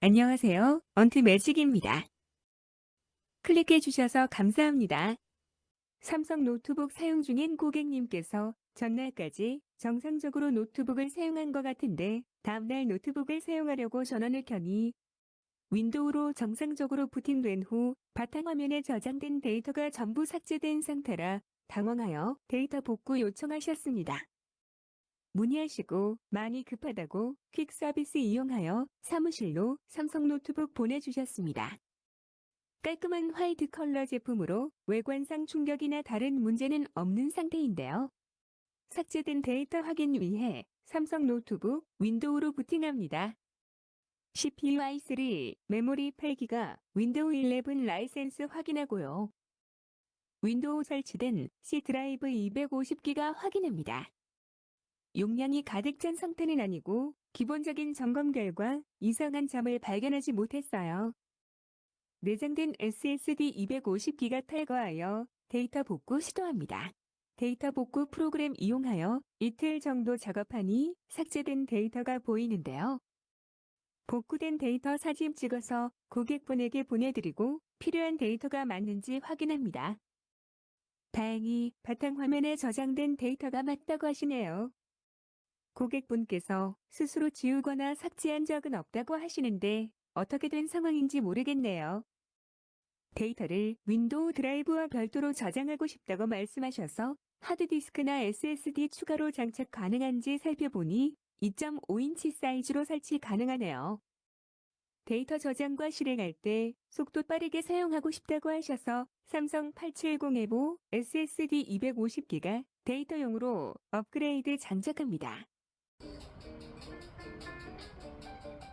안녕하세요. 언트 매직입니다. 클릭해 주셔서 감사합니다. 삼성 노트북 사용 중인 고객님께서 전날까지 정상적으로 노트북을 사용한 것 같은데 다음날 노트북을 사용하려고 전원을 켜니 윈도우로 정상적으로 부팅된 후 바탕화면에 저장된 데이터가 전부 삭제된 상태라 당황하여 데이터 복구 요청하셨습니다. 문의하시고 많이 급하다고 퀵 서비스 이용하여 사무실로 삼성 노트북 보내주셨습니다. 깔끔한 화이트 컬러 제품으로 외관상 충격이나 다른 문제는 없는 상태인데요. 삭제된 데이터 확인 위해 삼성 노트북 윈도우로 부팅합니다. CPU i3, 메모리 8기가, 윈도우 11 라이센스 확인하고요. 윈도우 설치된 C 드라이브 250기가 확인합니다. 용량이 가득 찬 상태는 아니고 기본적인 점검 결과 이상한 점을 발견하지 못했어요. 내장된 SSD 250기가 탈거하여 데이터 복구 시도합니다. 데이터 복구 프로그램 이용하여 이틀 정도 작업하니 삭제된 데이터가 보이는데요. 복구된 데이터 사진 찍어서 고객분에게 보내드리고 필요한 데이터가 맞는지 확인합니다. 다행히 바탕화면에 저장된 데이터가 맞다고 하시네요. 고객분께서 스스로 지우거나 삭제한 적은 없다고 하시는데 어떻게 된 상황인지 모르겠네요. 데이터를 윈도우 드라이브와 별도로 저장하고 싶다고 말씀하셔서 하드디스크나 SSD 추가로 장착 가능한지 살펴보니 2.5인치 사이즈로 설치 가능하네요. 데이터 저장과 실행할 때 속도 빠르게 사용하고 싶다고 하셔서 삼성 870에보 SSD 250기가 데이터용으로 업그레이드 장착합니다.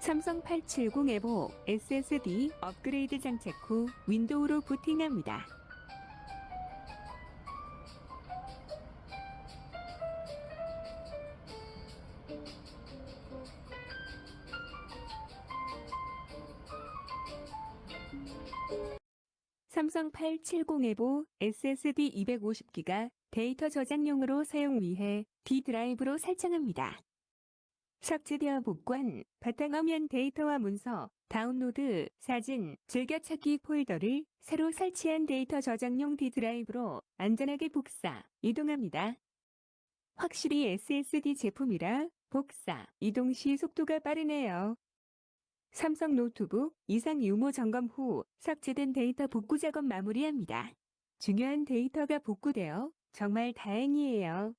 삼성 870 에보 SSD 업그레이드 장착 후 윈도우로 부팅합니다. 삼성 870 에보 SSD 250기가 데이터 저장용으로 사용 위해 D 드라이브로 설정합니다. 삭제되어 복구한 바탕화면 데이터와 문서, 다운로드, 사진, 즐겨찾기 폴더를 새로 설치한 데이터 저장용 D 드라이브로 안전하게 복사, 이동합니다. 확실히 SSD 제품이라 복사, 이동 시 속도가 빠르네요. 삼성 노트북 이상 유무 점검 후 삭제된 데이터 복구 작업 마무리합니다. 중요한 데이터가 복구되어 정말 다행이에요.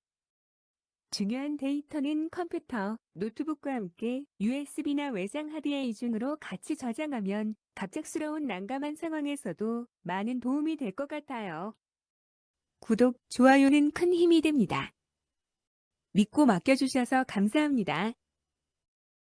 중요한 데이터는 컴퓨터, 노트북과 함께 USB나 외장 하드의 이중으로 같이 저장하면 갑작스러운 난감한 상황에서도 많은 도움이 될 것 같아요. 구독, 좋아요는 큰 힘이 됩니다. 믿고 맡겨주셔서 감사합니다.